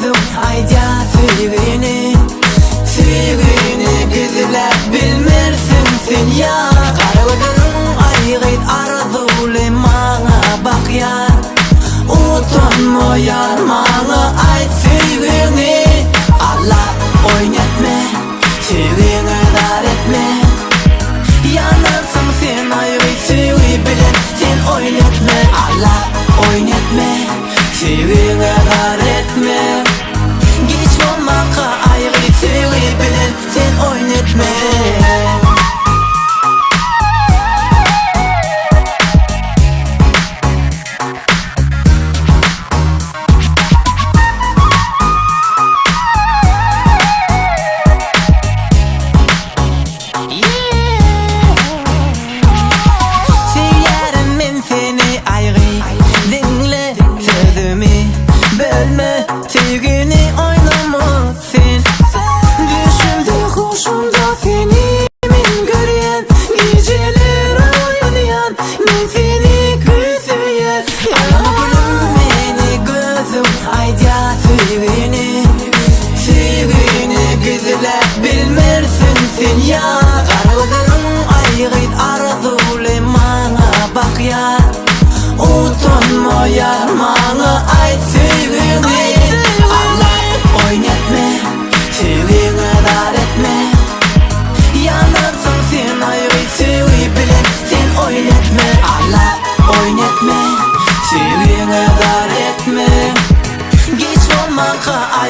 lazım. Ayda sevgini Sevgini gizlep bilmirsin sen ya. Karılgının aygıt arzulü bak ya. Utanma yarma.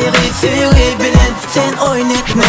Hayri sili bilen sen oynatma